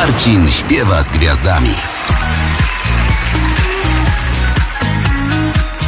Marcin śpiewa z gwiazdami.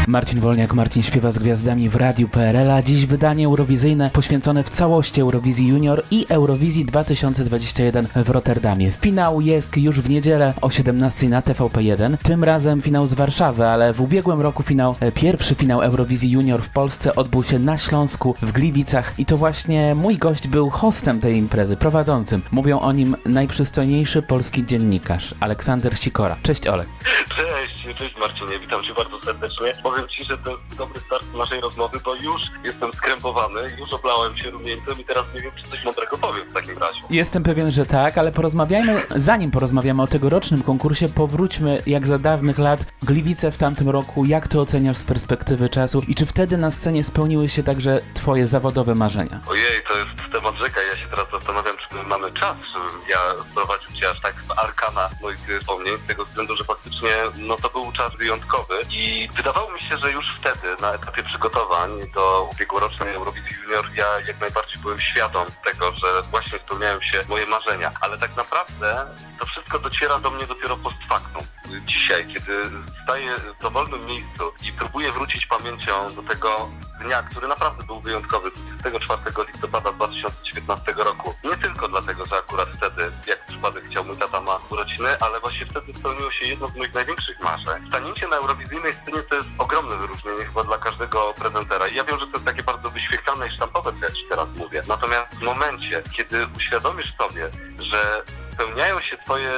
Marcin Wolniak, Marcin śpiewa z gwiazdami w Radiu PRL, a dziś wydanie eurowizyjne poświęcone w całości Eurowizji Junior i Eurowizji 2021 w Rotterdamie. Finał jest już w niedzielę o 17 na TVP1. Tym razem finał z Warszawy, ale w ubiegłym roku finał, e, pierwszy finał Eurowizji Junior w Polsce odbył się na Śląsku w Gliwicach i to właśnie mój gość był hostem tej imprezy, prowadzącym. Mówią o nim najprzystojniejszy polski dziennikarz, Aleksander Sikora. Cześć Olek. Cześć, cześć Marcinie, witam cię bardzo serdecznie. Powiem ci, że to jest dobry start naszej rozmowy, bo już jestem skrępowany, już oblałem się rumieńcem i teraz nie wiem, czy coś mądrego powiem w takim razie. Jestem pewien, że tak, ale porozmawiajmy, zanim porozmawiamy o tegorocznym konkursie, powróćmy jak za dawnych lat Gliwice w tamtym roku. Jak to oceniasz z perspektywy czasu i czy wtedy na scenie spełniły się także twoje zawodowe marzenia? Ojej, to jest temat rzeka, ja się teraz zastanawiam, czy my mamy czas, żebym ja sprowadził cię aż tak w arkana moich wspomnień, z tego względu, że faktycznie no to był czas wyjątkowy i wydawało mi się, że już wtedy, na etapie przygotowań do ubiegłorocznej Eurowizji Junior, ja jak najbardziej byłem świadom tego, że właśnie spełniają się moje marzenia, ale tak naprawdę to wszystko dociera do mnie dopiero post factum. Dzisiaj, kiedy staję w dowolnym miejscu i próbuję wrócić pamięcią do tego dnia, który naprawdę był wyjątkowy, 24 listopada 2019 roku. Nie tylko dlatego, że akurat wtedy, jak przypadek chciał mój tata ma urodziny, ale właśnie wtedy spełniło się jedno z moich największych marzeń. Stanięcie na eurowizyjnej scenie to jest ogromne wyróżnienie chyba dla każdego prezentera. I ja wiem, że to jest takie bardzo wyświetlane i sztampowe, co ja ci teraz mówię. Natomiast w momencie, kiedy uświadomisz sobie, że spełniają się twoje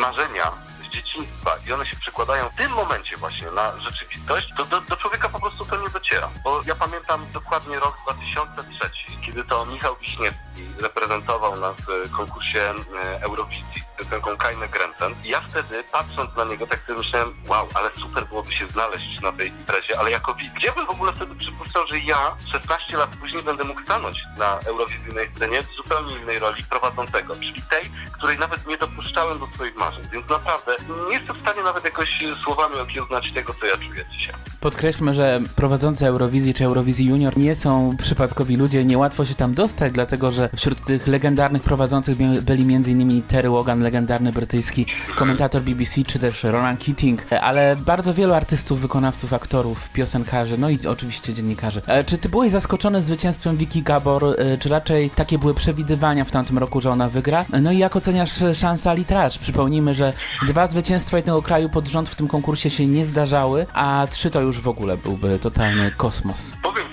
marzenia dzieciństwa i one się przekładają w tym momencie właśnie na rzeczywistość, to do, do człowieka po prostu to nie dociera. Bo ja pamiętam dokładnie rok 2003, kiedy to Michał Wiśniewski reprezentował nas w konkursie e, Eurowizji piosenką Kajne Grenten. I ja wtedy, patrząc na niego, tak sobie myślałem, wow, ale super byłoby się znaleźć na tej imprezie, ale jako widz. Gdzie bym w ogóle wtedy przypuszczał, że ja 16 lat później będę mógł stanąć na eurowizyjnej scenie w zupełnie innej roli prowadzącego, czyli tej, której nawet nie dopuszczałem do swoich marzeń. Więc naprawdę nie jestem w stanie nawet jakoś słowami okiełznać tego, co ja czuję dzisiaj. Podkreślmy, że prowadzący Eurowizji czy Eurowizji Junior nie są przypadkowi ludzie, niełatwo się tam dostać, dlatego że wśród tych legendarnych prowadzących byli m.in. Terry Wogan, legendarny brytyjski komentator BBC, czy też Ronan Keating, ale bardzo wielu artystów, wykonawców, aktorów, piosenkarzy, no i oczywiście dziennikarzy. E, Czy ty byłeś zaskoczony zwycięstwem Vicky Gabor, e, czy raczej takie były przewidywania w tamtym roku, że ona wygra? No i jak oceniasz e, szanse Ali Tracz? Przypomnijmy, że dwa zwycięstwa jednego kraju pod rząd w tym konkursie się nie zdarzały, a trzy to już w ogóle byłby totalny kosmos. Powiem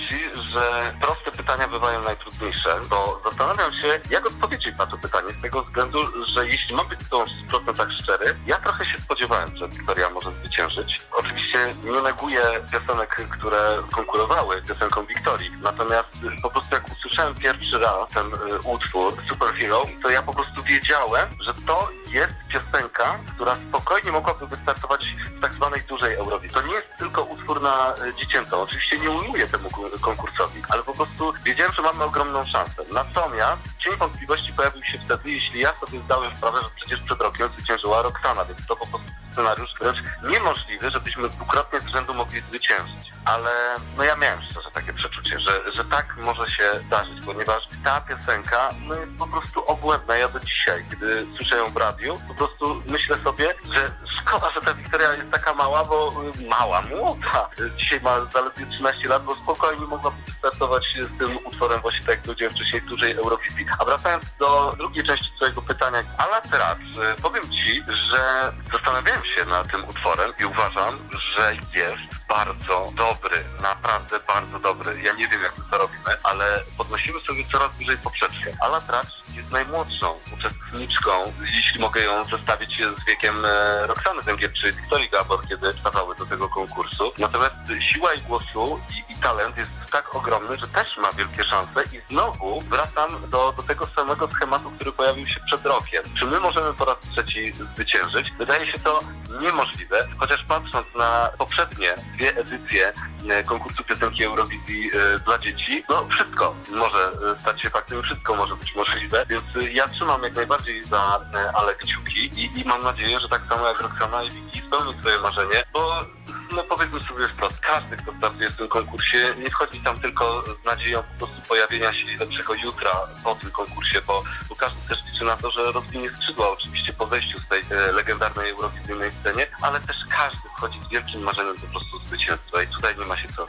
że proste pytania bywają najtrudniejsze, bo zastanawiam się, jak odpowiedzieć na to pytanie, z tego względu, że jeśli mam być z w procentach szczery, ja trochę się spodziewałem, że Wiktoria może zwyciężyć. Oczywiście nie neguję piosenek, które konkurowały piosenką Wiktorii, natomiast po prostu jak usłyszałem pierwszy raz ten y, utwór Superhero, to ja po prostu wiedziałem, że to jest piosenka, która spokojnie mogłaby wystartować w tak zwanej dużej Eurowizji. To nie jest tylko utwór na y, dziecięcą. Oczywiście nie ujmuję temu kon- konkursowi, ale po prostu wiedziałem, że mamy ogromną szansę. Natomiast cień wątpliwości pojawił się wtedy, jeśli ja sobie zdałem sprawę, że przecież przed rokiem zwyciężyła Roxana, więc to po prostu scenariusz wręcz niemożliwy, żebyśmy dwukrotnie z rzędu mogli zwyciężyć. Ale no ja miałem szczerze takie przeczucie, że, że tak może się zdarzyć, ponieważ ta piosenka no jest po prostu obłędna. Ja do dzisiaj, kiedy słyszę ją w radiu, po prostu myślę sobie, że szkoda, że ta Wiktoria jest taka mała, bo y, mała, młoda. Dzisiaj ma zaledwie 13 lat, bo spokojnie mogłaby wystartować z tym utworem właśnie tak jak powiedziałem wcześniej dużej Eurowizji. A wracając do drugiej części twojego pytania, Ala teraz, y, powiem Ci, że zastanawiałem się nad tym utworem i uważam, że jest bardzo dobry, naprawdę bardzo dobry. Ja nie wiem, jak my to robimy, ale podnosimy sobie coraz wyżej poprzeczkę. Ala Tracz jest najmłodszą uczestniczką, jeśli mogę ją zestawić z wiekiem e, Roxany Węgier czy Wiktorii Gabor, kiedy stawały do tego konkursu. Natomiast siła jej głosu i, i talent jest tak ogromny, że też ma wielkie szanse i znowu wracam do, do tego samego schematu, który pojawił się przed rokiem. Czy my możemy po raz trzeci zwyciężyć? Wydaje się to niemożliwe, chociaż patrząc na poprzednie edycje e, konkursu piosenki Eurowizji e, dla dzieci, no wszystko może e, stać się faktem, wszystko może być możliwe, więc ja trzymam jak najbardziej za Ale kciuki i, i mam nadzieję, że tak samo jak Roxana i Vicky spełni swoje marzenie, bo no powiedzmy sobie wprost, każdy, kto startuje w tym konkursie, nie wchodzi tam tylko z nadzieją po prostu pojawienia się lepszego jutra po tym konkursie, bo, bo każdy też liczy na to, że rozwinie skrzydła oczywiście po wejściu z tej e, legendarnej eurowizyjnej scenie, ale też każdy wchodzi z wielkim marzeniem po prostu zwycięstwa i tutaj nie ma się co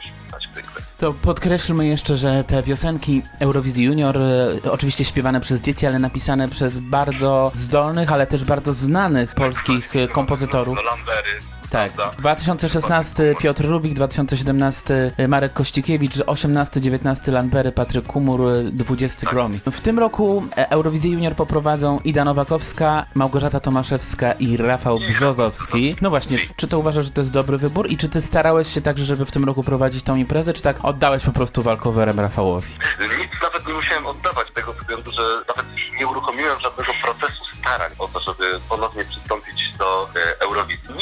kwestii. To podkreślmy jeszcze, że te piosenki Eurowizji Junior, e, oczywiście śpiewane przez dzieci, ale napisane przez bardzo zdolnych, ale też bardzo znanych polskich e, kompozytorów. No, Lambery, Tak. prawda? 2016 Piotr Rubik, 2017 Marek Kościkiewicz, 18-19 Lambery, Patryk Kumur, 20 Gromi. W tym roku e, Eurowizję Junior poprowadzą Ida Nowakowska, Małgorzata Tomaszewska i Rafał Brzozowski. No właśnie, czy to uważasz, że to jest dobry wybór i czy ty starałeś się także, żeby w tym roku prowadzić tą imprezę, czy tak oddałeś po prostu walkowerem Rafałowi? Nic nawet nie musiałem oddawać tego względu, że nawet nie uruchomiłem żadnego procesu starań o to, żeby ponownie przystąpić.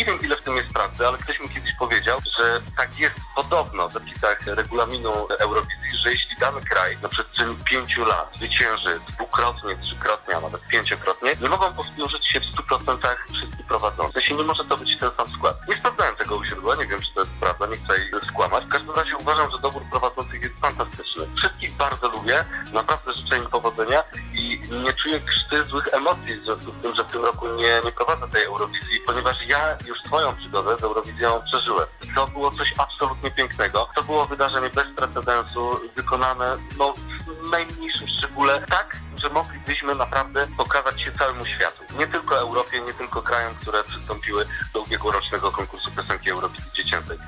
Nie wiem ile w tym jest prawdy, ale ktoś mi kiedyś powiedział, że tak jest podobno w zapisach regulaminu Eurowizji, że jeśli dany kraj na przestrzeni pięciu lat zwycięży dwukrotnie, trzykrotnie, a nawet pięciokrotnie, nie mogą powtórzyć się w 100% wszyscy prowadzący. W sensie nie może to być ten sam skład. Nie sprawdzałem tego u źródła, nie wiem czy to jest prawda, nie chcę jej skłamać. W każdym razie uważam, że dobór prowadzących jest fantastyczny. Wszystkich bardzo lubię, naprawdę życzę im powodzenia i nie czuję krzty złych emocji w związku z tym, że w tym roku nie, nie prowadzę tej Eurowizji, ponieważ ja już swoją przygodę z Eurowizją przeżyłem. I to było coś absolutnie pięknego. To było wydarzenie bez precedensu, wykonane no, w najmniejszym szczególe tak, że moglibyśmy naprawdę pokazać się całemu światu. Nie tylko Europie, nie tylko krajom, które przystąpiły do ubiegłorocznego konkursu piosenki Eurowizji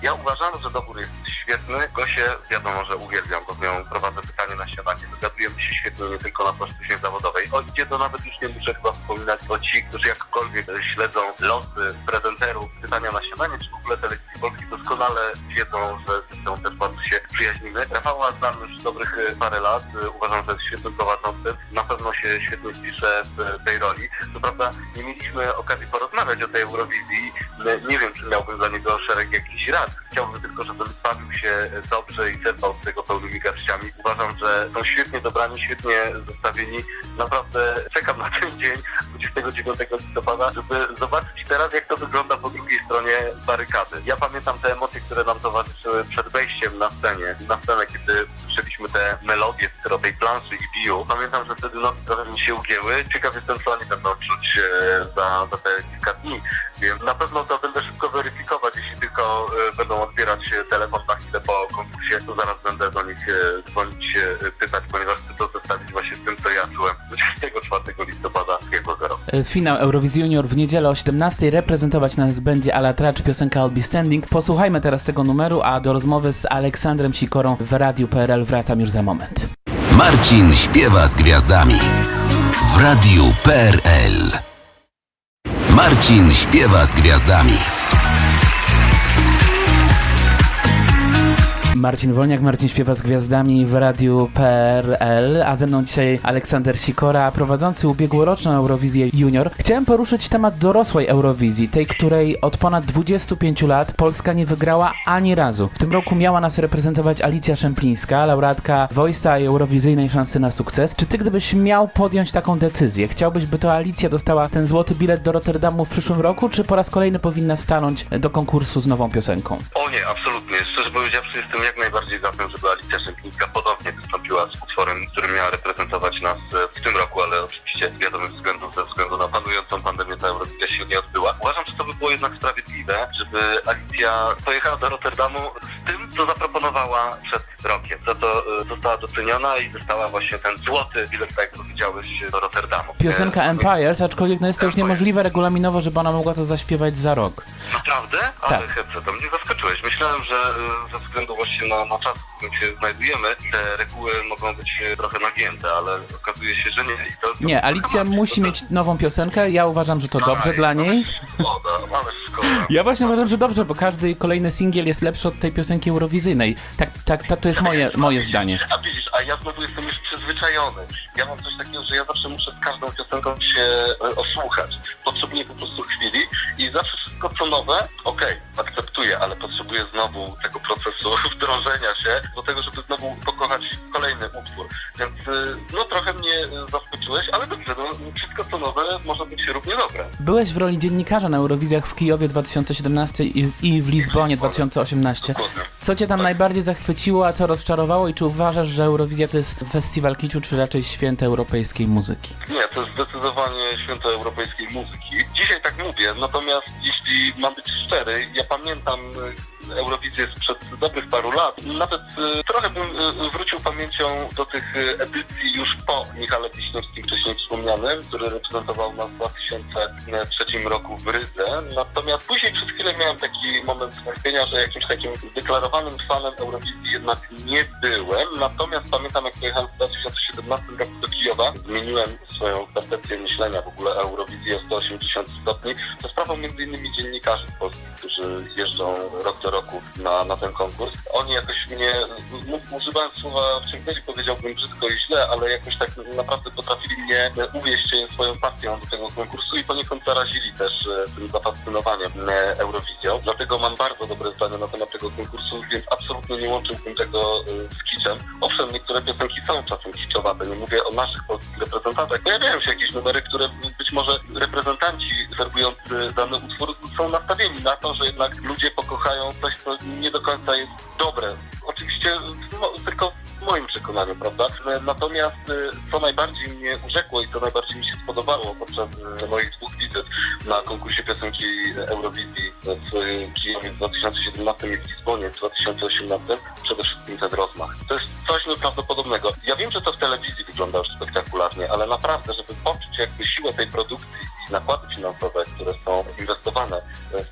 Ja uważam, że dobór jest świetny. Gosię wiadomo, że uwielbiam, bo z nią prowadzę pytanie na śniadanie. Dogadujemy się świetnie nie tylko na płaszczyźnie zawodowej. O idzie to nawet już nie muszę chyba wspominać, bo ci, którzy jakkolwiek śledzą losy prezenterów pytania na śniadanie, czy w ogóle telewizji polskiej doskonale wiedzą, że z nią też bardzo się przyjaźnimy. Rafała znam już dobrych e, parę lat. E, Uważam, że jest świetnym prowadzącym. Na pewno się świetnie wpisze w tej roli. Co prawda nie mieliśmy okazji porozmawiać o tej Eurowizji. Nie wiem, czy miałbym dla niego szereg aqui é girando. Chciałbym tylko, żeby bawił się dobrze i czerpał z tego pełnymi garściami. Uważam, że są świetnie dobrani, świetnie zestawieni. Naprawdę czekam na ten dzień 29 listopada, żeby zobaczyć teraz, jak to wygląda po drugiej stronie barykady. Ja pamiętam te emocje, które nam towarzyszyły przed wejściem na scenie, na scenę, kiedy słyszeliśmy te melodie z tej planszy i biju. Pamiętam, że wtedy nogi trochę mi się ugięły. Ciekaw jestem, co oni będą czuć e, za, za te kilka dni. Więc na pewno to będę szybko weryfikować, jeśli tylko e, będą odbierać e, telefon na chwilę po konkursie, to zaraz będę do nich e, dzwonić, e, pytać, ponieważ chcę to zestawić właśnie z tym, co ja czułem 24 listopada ubiegłego Finał Eurowizji Junior w niedzielę o 17 reprezentować nas będzie Ala Tracz, piosenka I'll Be Standing. Posłuchajmy teraz tego numeru, a do rozmowy z Aleksandrem Sikorą w Radiu PRL wracam już za moment. Marcin śpiewa z gwiazdami. W Radiu PRL. Marcin śpiewa z gwiazdami. Marcin Wolniak, Marcin śpiewa z gwiazdami w Radiu PRL, a ze mną dzisiaj Aleksander Sikora, prowadzący ubiegłoroczną Eurowizję Junior. Chciałem poruszyć temat dorosłej Eurowizji, tej, której od ponad 25 lat Polska nie wygrała ani razu. W tym roku miała nas reprezentować Alicja Szemplińska, laureatka Voice'a i Eurowizyjnej szansy na sukces. Czy ty, gdybyś miał podjąć taką decyzję, chciałbyś, by to Alicja dostała ten złoty bilet do Rotterdamu w przyszłym roku, czy po raz kolejny powinna stanąć do konkursu z nową piosenką? O nie, absolutnie. Szczerze powiedziawszy, jestem jak najbardziej za tym, żeby Alicja Szymplińska ponownie wystąpiła z utworem, który miała reprezentować nas e, w tym roku, ale oczywiście z wiadomych względów, ze względu na panującą pandemię ta Eurowizja się nie odbyła. Uważam, że to by było jednak sprawiedliwe, żeby Alicja pojechała do Rotterdamu z tym, co zaproponowała przed rokiem. Za to e, została doceniona i dostała właśnie ten złoty bilet, tak jak powiedziałeś, do Rotterdamu. Piosenka E, Empires, aczkolwiek no jest to już niemożliwe regulaminowo, żeby ona mogła to zaśpiewać za rok. Naprawdę? Ale Tak. Hece, to mnie zaskoczyłeś. Myślałem, że ze względu właśnie na, na czas, w którym się znajdujemy, te reguły mogą być trochę nagięte, ale okazuje się, że nie. I to, Nie, Alicja musi mieć nową piosenkę, ja uważam, że to dobrze Aj, dla niej. Szkoda, ale szkoda. Ja właśnie uważam, że dobrze, bo każdy kolejny singiel jest lepszy od tej piosenki eurowizyjnej. Tak, tak, tak to jest moje, moje zdanie. A widzisz, a ja znowu jestem już przyzwyczajony. Ja mam coś takiego, że ja zawsze muszę z każdą piosenką się e, osłuchać. Potrzebuję po prostu chwili i zawsze wszystko co nowe, okej, akceptuję, ale potrzebuję znowu tego procesu wdrożenia się do tego, żeby znowu pokochać kolejny utwór. Więc y, no trochę mnie zaskoczyło czułeś, ale dobrze, no, wszystko co nowe może być równie dobre. Byłeś w roli dziennikarza na Eurowizjach w Kijowie 2017 i, i w Lizbonie 2018. Dokładnie. Co cię tam najbardziej zachwyciło, a co rozczarowało i czy uważasz, że Eurowizja to jest festiwal kiczu, czy raczej święto europejskiej muzyki? Nie, to jest zdecydowanie święto europejskiej muzyki. Dzisiaj tak mówię, natomiast jeśli mam być szczery, ja pamiętam Eurowizję sprzed dobrych paru lat. Nawet y, trochę bym y, wrócił pamięcią do tych y, edycji już po Michale Wiśniewskim wcześniej wspomnianym, który reprezentował nas w 2003 roku w Rydze. Natomiast później przez chwilę miałem taki moment zmartwienia, że jakimś takim deklarowanym fanem Eurowizji jednak nie byłem. Natomiast pamiętam, jak pojechałem w 2017 roku do Zmieniłem swoją percepcję myślenia w ogóle Eurowizji o 180 stopni. To sprawą innymi dziennikarzy polskich, którzy jeżdżą rok do roku na, na ten konkurs. Oni jakoś mnie, używając słowa wciągnęli, powiedziałbym brzydko i źle, ale jakoś tak naprawdę potrafili mnie uwieść swoją pasją do tego konkursu i poniekąd zarazili też e, tym zafascynowaniem e, Eurowizją. Dlatego mam bardzo dobre zdanie na temat tego konkursu, więc absolutnie nie łączyłbym tego e, z kiczem. Owszem, niektóre piosenki są czasem kiczowate, nie mówię o naszych polskich reprezentantach. Pojawiają się jakieś numery, które być może reprezentanci serwujący dany utwór są nastawieni na to, że jednak ludzie pokochają coś, co nie do końca jest dobre. Oczywiście no, tylko w moim przekonaniu, prawda? Natomiast y, co najbardziej mnie urzekło i co najbardziej mi się spodobało podczas y, moich dwóch wizyt na konkursie piosenki Eurowizji w Kijowie w 2017 i w Lizbonie w 2018, przede wszystkim ten rozmach. To jest coś nieprawdopodobnego. Ja wiem, że to w telewizji wygląda już spektakularnie, ale naprawdę, żeby poczuć jakby siłę tej produkcji nakłady finansowe, które są inwestowane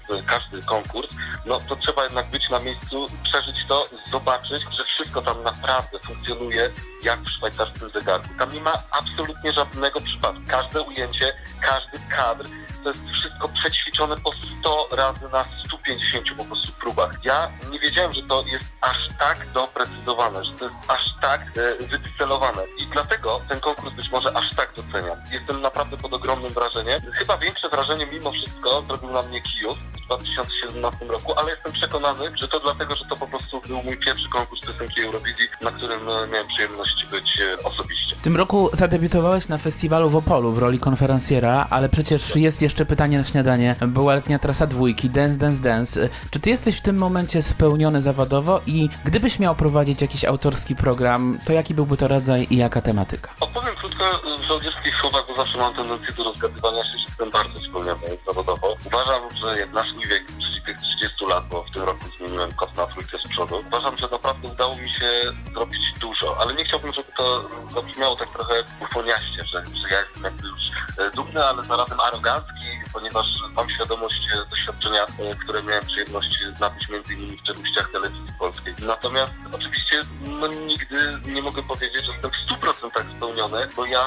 w każdy konkurs, no to trzeba jednak być na miejscu, przeżyć to, zobaczyć, że wszystko tam naprawdę funkcjonuje jak w szwajcarskim zegarku. Tam nie ma absolutnie żadnego przypadku. Każde ujęcie, każdy kadr, to jest wszystko przećwiczone po 100 razy na 150 po prostu próbach. Ja nie wiedziałem, że to jest aż tak doprecyzowane, że to jest aż tak e, wycelowane. I dlatego ten konkurs być może aż tak doceniam. Jestem naprawdę pod ogromnym wrażeniem. Chyba większe wrażenie mimo wszystko zrobił na mnie Kijów w 2017 roku, ale jestem przekonany, że to dlatego, że to po prostu był mój pierwszy konkurs piosenki Eurowizji, na którym e, miałem przyjemność być e, osobiście. W tym roku zadebiutowałeś na festiwalu w Opolu w roli konferencjera, ale przecież jest jeszcze pytanie na śniadanie. Była letnia trasa dwójki, Dance, Dance, Dance. Czy ty jesteś w tym momencie spełniony zawodowo i gdybyś miał prowadzić jakiś autorski program, to jaki byłby to rodzaj i jaka tematyka? Odpowiem krótko w żołnierskich słowach, bo zawsze mam tendencję do rozgadywania się, że jestem bardzo spełniony zawodowo. Uważam, że nasz mój wiek, czyli tych 30 lat, bo w tym roku zmieniłem kot na trójkę z przodu, uważam, że naprawdę udało mi się zrobić dużo, ale nie chciałbym, żeby to zabrzmiało tak trochę bufoniaście, że, że ja jestem jakby już e, dumny, ale zarazem arogancki, ponieważ mam świadomość e, doświadczenia, e, które miałem przyjemność nabyć między innymi w czeluściach telewizji polskiej. Natomiast oczywiście no, nigdy nie mogę powiedzieć, że jestem w 100% spełniony, bo ja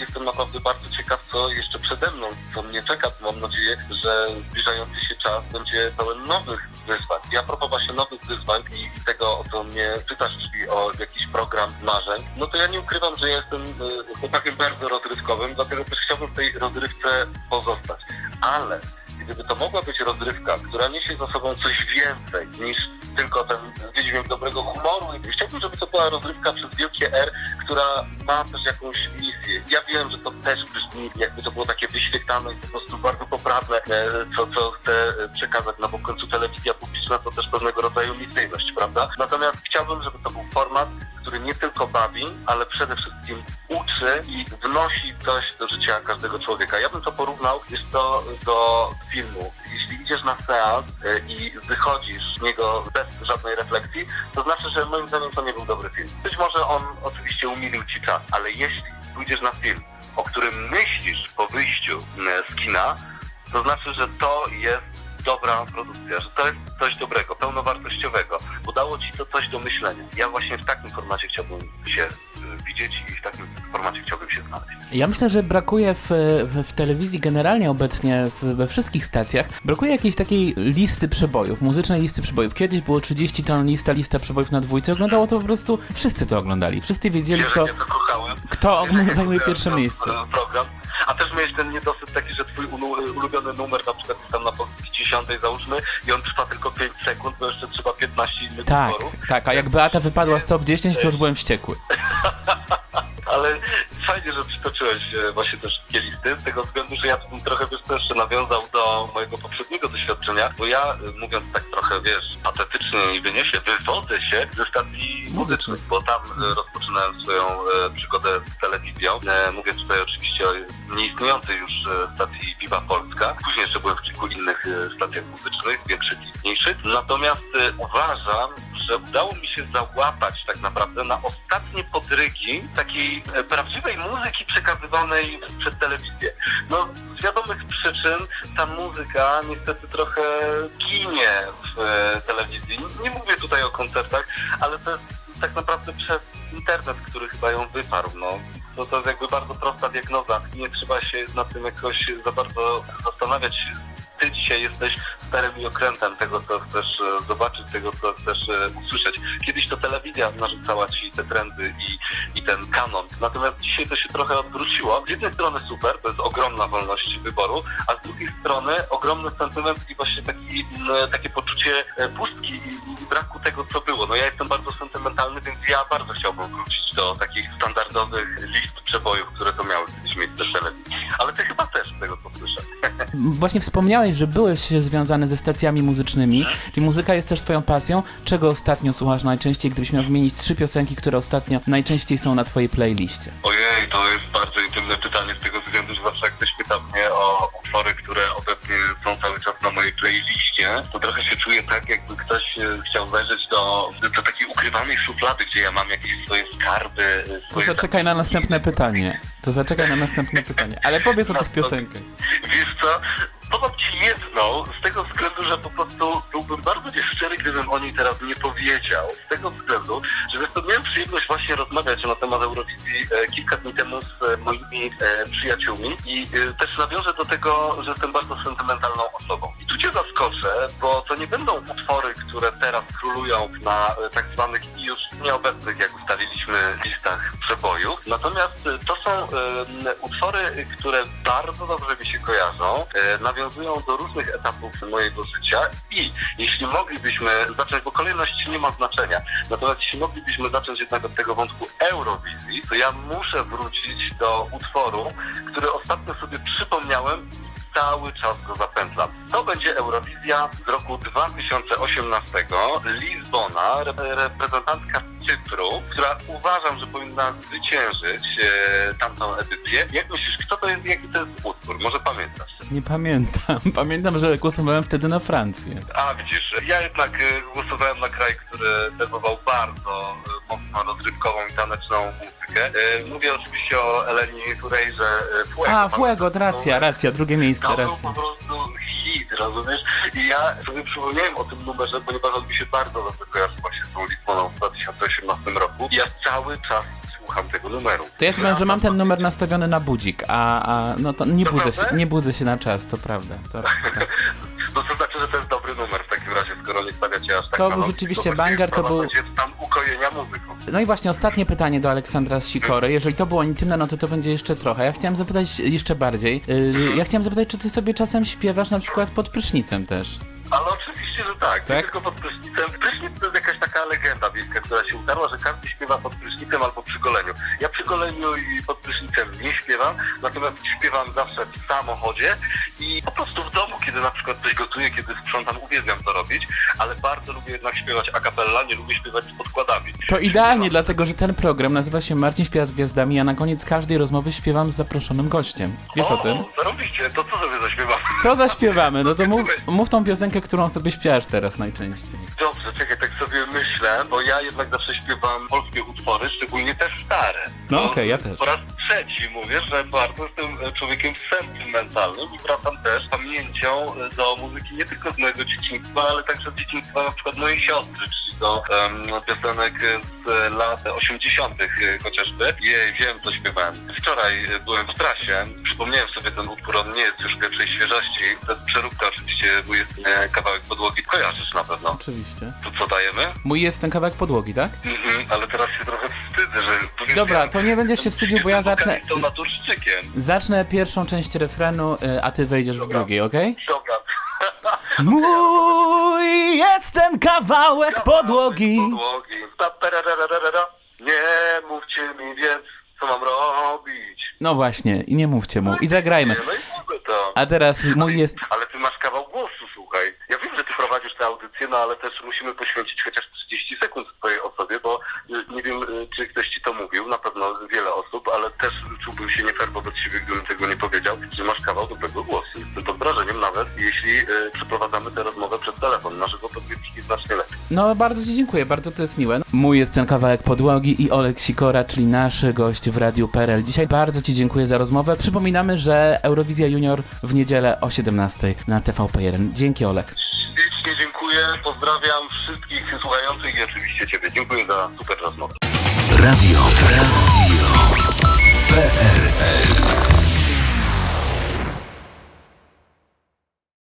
jestem naprawdę bardzo ciekaw, co jeszcze przede mną, co mnie czeka. Mam nadzieję, że zbliżający się czas będzie pełen nowych wyzwań. I a propos właśnie nowych wyzwań i, tego, o co mnie pytasz, czyli o jakiś program marzeń, no to ja nie ukrywam, że ja jestem y, chłopakiem bardzo rozrywkowym, dlatego też chciałbym w tej rozrywce pozostać. Ale gdyby to mogła być rozrywka, która niesie za sobą coś więcej niż tylko ten wydźwięk dobrego humoru. I Chciałbym, żeby to była rozrywka przez wielkie R, która ma też jakąś misję. Ja wiem, że to też brzmi, jakby to było takie wyświetlane i po prostu bardzo poprawne, e, co, co chcę e, przekazać, no bo w końcu telewizja publiczna to też pewnego rodzaju misyjność, prawda? Natomiast chciałbym, żeby to był format, który nie tylko bawi, ale przede wszystkim uczy i wnosi coś do życia każdego człowieka. Ja bym to porównał, jest to do filmu. Jeśli idziesz na seans y, i wychodzisz z niego bez żadnej refleksji, to znaczy, że moim zdaniem to nie był dobry film. Być może on oczywiście umilił ci czas, ale jeśli pójdziesz na film, o którym myślisz po wyjściu y, z kina, to znaczy, że to jest dobra produkcja, że to jest coś dobrego, pełnowartościowego. Udało ci to coś do myślenia. Ja właśnie w takim formacie chciałbym się y, widzieć i w takim formacie chciałbym się znaleźć. Ja myślę, że brakuje w, w, w telewizji generalnie obecnie, w, we wszystkich stacjach, brakuje jakiejś takiej listy przebojów, muzycznej listy przebojów. Kiedyś było 30 ton lista, lista przebojów na dwójce, oglądało to po prostu, wszyscy to oglądali, wszyscy wiedzieli, kto, kto zajmuje pierwsze miejsce. Program. A też miałeś ten niedosyt taki, że twój ulu- ulubiony numer na przykład jest tam na pozycji 10 załóżmy i on trwa tylko 5 sekund, bo jeszcze trzeba 15 innych Tak, utworów. tak, a jak Beata wypadła z top 10, to już byłem wściekły. Ale fajnie, że przytoczyłeś e, właśnie te wszystkie listy, z tego względu, że ja bym trochę wiesz, też nawiązał do mojego poprzedniego doświadczenia, bo ja, e, mówiąc tak trochę, wiesz, patetycznie niby nie się, wywodzę się ze stacji Muzycznych. bo tam e, rozpoczynałem swoją przygodę z telewizją. Mówię tutaj oczywiście o nieistniejącej już e, stacji Viva Polska. Później jeszcze byłem w kilku innych e, stacjach muzycznych, większych i mniejszych. Natomiast e, uważam, że udało mi się załapać tak naprawdę na ostatnie podrygi takiej prawdziwej muzyki przekazywanej przez telewizję. No, z wiadomych przyczyn ta muzyka niestety trochę ginie w telewizji. Nie mówię tutaj o koncertach, ale to jest tak naprawdę przez internet, który chyba ją wyparł. No. To, to jest jakby bardzo prosta diagnoza. Nie trzeba się nad tym jakoś za bardzo zastanawiać. Ty dzisiaj jesteś starym i okrętem tego, co chcesz e, zobaczyć, tego, co chcesz e, usłyszeć. Kiedyś to telewizja narzucała ci te trendy i, i ten kanon. Natomiast dzisiaj to się trochę odwróciło. Z jednej strony super, to jest ogromna wolność wyboru, a z drugiej strony ogromny sentyment i właśnie taki, takie poczucie e, pustki i, i braku tego, co było. No ja jestem bardzo sentymentalny, więc ja bardzo chciałbym wrócić do takich standardowych list przebojów, które to miały kiedyś miejsce w telewizji. Ale ty chyba też z tego, co słyszę. Właśnie wspomniałeś, że byłeś związany ze stacjami muzycznymi, czyli muzyka jest też twoją pasją. Czego ostatnio słuchasz najczęściej, gdybyś miał wymienić trzy piosenki, które ostatnio najczęściej są na twojej playliście? Ojej, to jest bardzo intymne pytanie z tego względu, że zawsze jak ktoś pyta mnie o utwory, które obecnie są cały czas na mojej playliście, to trochę się czuję tak, jakby ktoś e, chciał zajrzeć do, do takiej ukrywanej szuflady, gdzie ja mam jakieś swoje skarby. e, To Swoje zaczekaj na następne pytanie. To zaczekaj na następne pytanie. Ale powiedz o tych piosenkach. Wiesz co, powiem ci jedną, z tego względu, że po prostu byłbym bardzo nieszczery, gdybym o niej teraz nie powiedział. Z tego względu, że miałem przyjemność właśnie rozmawiać na temat Eurowizji e, kilka dni temu z e, moimi e, przyjaciółmi i też nawiążę do tego, że jestem bardzo sentymentalną osobą. I tu cię zaskoczę, bo to nie będą utwory, które teraz królują na tak zwanych już nieobecnych, jak listach przebojów. Natomiast e, to są e, utwory, które bardzo dobrze mi się kojarzą, e, nawiązują do różnych etapów mojego życia i jeśli moglibyśmy zacząć, bo kolejność nie ma znaczenia, natomiast jeśli moglibyśmy zacząć jednak od tego wątku Eurowizji, to ja muszę wrócić do utworu, który ostatnio sobie przypomniałem cały czas go zapętlam. To będzie Eurowizja z roku 2018, Lizbona, rep- reprezentantka Cypru, która uważam, że powinna zwyciężyć e, tamtą edycję. Jak myślisz, kto to jest, jaki to jest utwór? Może pamiętasz? Nie pamiętam. Pamiętam, że głosowałem wtedy na Francję. A widzisz, ja jednak e, głosowałem na kraj, który serwował bardzo e, mocno rozrywkową i taneczną muzykę. E, Mówię oczywiście o Eleni Furejrze e, Fuego. A, Fuego, racja, racja, drugie miejsce, To był po prostu hit, rozumiesz? I ja sobie przypomniałem o tym numerze, ponieważ on mi się bardzo dobrze kojarzy właśnie z tą Litwoną w 2018 roku. I ja cały czas słucham tego numeru. To ja ci powiem, że mam ten numer nastawiony na budzik, a, a no to nie To budzę się, nie budzę się na czas, to prawda. To, tak. No to znaczy, że to jest dobry numer w takim razie, skoro nie stawiacie aż tak To na był noc, rzeczywiście właściwie banger, to był- stan ukojenia muzyką. No i właśnie ostatnie pytanie do Aleksandra z Sikory. Jeżeli to było intymne, no to to będzie jeszcze trochę. Ja chciałem zapytać jeszcze bardziej. Yy, ja chciałem zapytać, czy ty sobie czasem śpiewasz na przykład pod prysznicem też? Ale oczywiście, że tak. Nie Tak? tylko pod prysznicem. Prysznic to jest jakaś taka legenda wiejska, która się utarła, że każdy śpiewa pod prysznicem albo przy goleniu. Ja przy goleniu i pod prysznicem nie śpiewam, natomiast śpiewam zawsze w samochodzie i po prostu w domu, kiedy na przykład coś gotuję, kiedy sprzątam, uwielbiam to robić, ale bardzo lubię jednak śpiewać a cappella, nie lubię śpiewać z podkładami. To idealnie, dlatego że ten program nazywa się Marcin Śpiewa z Gwiazdami, a na koniec każdej rozmowy śpiewam z zaproszonym gościem. Wiesz o tym? Zarobiście, to co sobie zaśpiewam? Co zaśpiewamy? No to mów, mów tą piosenkę, którą sobie śpiewasz teraz najczęściej. Dobrze, czekaj, tak sobie myślę, bo ja jednak zawsze śpiewam polskie utwory, szczególnie te stare. No okej, ja też. Po raz trzeci mówię, że bardzo jestem e, człowiekiem sentymentalnym i wracam też pamięcią e, do muzyki nie tylko z mojego dzieciństwa, ale także z dzieciństwa na przykład mojej siostry, czyli do em, piosenek z lat 80. chociażby. Jej, wiem co śpiewałem. Wczoraj e, byłem w trasie, przypomniałem sobie ten utwór, on nie jest już pierwszej świeżości. Przeróbka oczywiście, bo jest e, kawałek podłogi, kojarzysz na pewno. Oczywiście. To co dajemy? Mój jest ten kawałek podłogi, tak? Mhm, ale teraz się trochę wstydzę, że... Dobra, to nie będziesz się wstydził, bo ja Jestem zacznę... naturszczykiem. Zacznę pierwszą część refrenu, y, a ty wejdziesz w Dobra. drugiej, okej? Dobra. Mój jest ten kawałek podłogi. Podłogi. Pararararara. Nie mówcie mi więc, co mam robić. No właśnie, i nie mówcie mu. I zagrajmy. No. A teraz mój jest... Ale ty masz kawał głosu, słuchaj. Ja wiem, że ty prowadzisz tę audycję, no ale też musimy poświęcić chociaż 30 sekund twojej osobie, bo y, nie wiem, y, czy No, bardzo Ci dziękuję, bardzo to jest miłe. No, mój jest ten kawałek podłogi i Olek Sikora, czyli nasz gość w Radiu PRL. Dzisiaj bardzo Ci dziękuję za rozmowę. Przypominamy, że Eurowizja Junior w niedzielę o 17:00 na TVP1. Dzięki, Olek. Ślicznie dziękuję, pozdrawiam wszystkich słuchających i oczywiście Ciebie. Dziękuję za super rozmowę. Radio, radio PRL.